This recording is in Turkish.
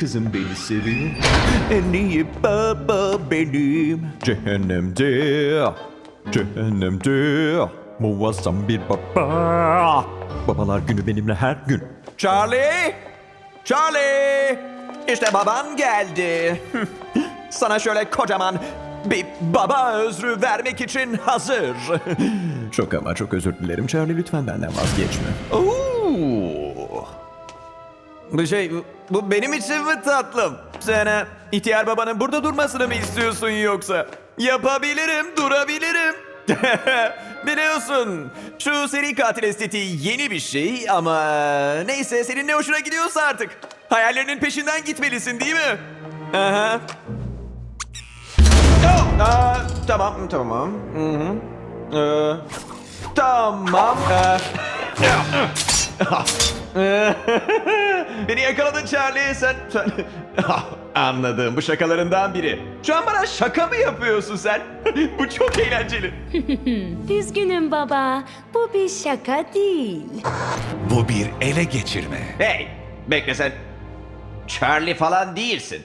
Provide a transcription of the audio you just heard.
Kızım beni seviyor. En iyi baba benim. Cehennemde. Cehennemde. Muazzam bir baba. Babalar günü benimle her gün. Charlie! Charlie! İşte baban geldi. Sana şöyle kocaman bir baba özrü vermek için hazır. çok ama çok özür dilerim Charlie. Lütfen benden vazgeçme. Oo. Bu şey, bu, benim için mi tatlım? Sen ha, ihtiyar babanın burada durmasını mı istiyorsun yoksa? Yapabilirim, durabilirim. Biliyorsun, şu seri katil estetiği yeni bir şey ama neyse senin ne hoşuna gidiyorsa artık. Hayallerinin peşinden gitmelisin değil mi? Aha. Oh, aa, tamam, tamam. Hı hı. Ee, tamam. Ee, Beni yakaladın Charlie sen... sen... Anladım bu şakalarından biri. Şu an bana şaka mı yapıyorsun sen? bu çok eğlenceli. Üzgünüm baba. Bu bir şaka değil. Bu bir ele geçirme. Hey, bekle sen. Charlie falan değilsin.